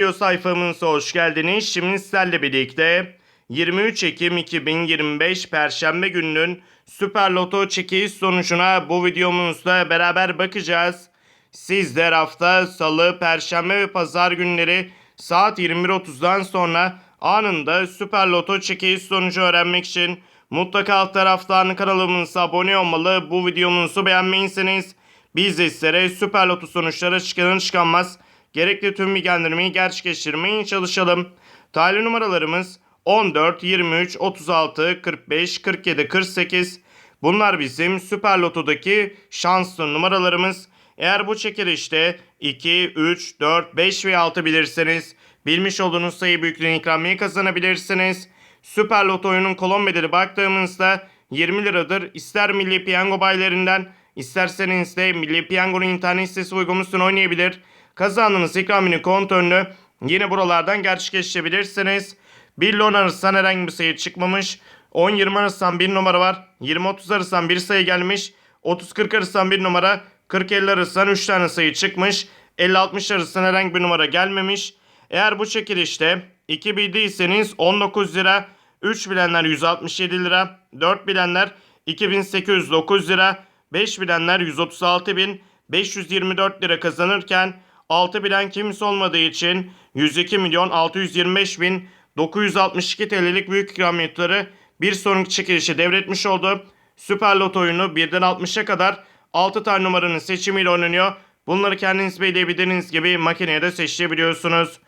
Video sayfamıza hoş geldiniz. Şimdi sizlerle birlikte 23 Ekim 2025 Perşembe gününün Süper Loto çekiliş sonucuna bu videomuzda beraber bakacağız. Sizler hafta Salı, Perşembe ve Pazar günleri saat 21.30'dan sonra anında Süper Loto çekiliş sonucu öğrenmek için mutlaka alt taraftan kanalımıza abone olmalı. Bu videomuzu beğenmeyseniz biz de sizlere Süper Loto sonuçları çıkanır çıkanmaz gerekli tüm bilgilendirmeyi gerçekleştirmeye çalışalım. Talih numaralarımız 14, 23, 36, 45, 47, 48. Bunlar bizim Süper Loto'daki şanslı numaralarımız. Eğer bu çekilişte 2, 3, 4, 5 ve 6 bilirseniz bilmiş olduğunuz sayı büyüklüğüne ikramiye kazanabilirsiniz. Süper Loto oyunun kolon bedeli baktığımızda 20 liradır. İster Milli Piyango bayilerinden isterseniz de Milli Piyango'nun internet sitesi uygunsunu oynayabilir. Kazandığınız ikramini kontrolünü yine buralardan gerçekleştirebilirsiniz. 1 ile 10 arasından herhangi bir sayı çıkmamış. 10-20 arasından bir numara var. 20-30 arasından bir sayı gelmiş. 30-40 arasından bir numara. 40-50 arasından 3 tane sayı çıkmış. 50-60 arasından herhangi bir numara gelmemiş. Eğer bu çekilişte 2 bildiyseniz 19 lira, 3 bilenler 167 lira, 4 bilenler 2809 lira, 5 bilenler 136.524 lira kazanırken 6 bilen kimse olmadığı için 102 milyon 625 bin 962 TL'lik büyük ikramiyetleri bir sonraki çekilişe devretmiş oldu. Süper Loto oyunu 1'den 60'a kadar 6 tane numaranın seçimiyle oynanıyor. Bunları kendiniz belirleyebildiğiniz gibi makineye de seçebiliyorsunuz.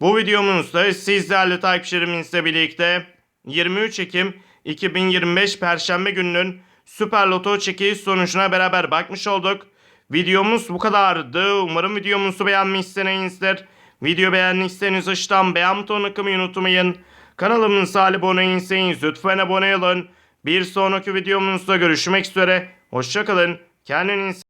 Bu videomuzda siz değerli takipçilerimizle birlikte 23 Ekim 2025 Perşembe gününün Süper Loto çekiliş sonucuna beraber bakmış olduk. Videomuz bu kadardı. Umarım videomuzu beğenmişsinizdir. Video beğendiyseniz aşağıdan beğen butonuna kılmayı unutmayın. Kanalımıza abone değilseniz lütfen abone olun. Bir sonraki videomuzda görüşmek üzere. Hoşçakalın. Kendinize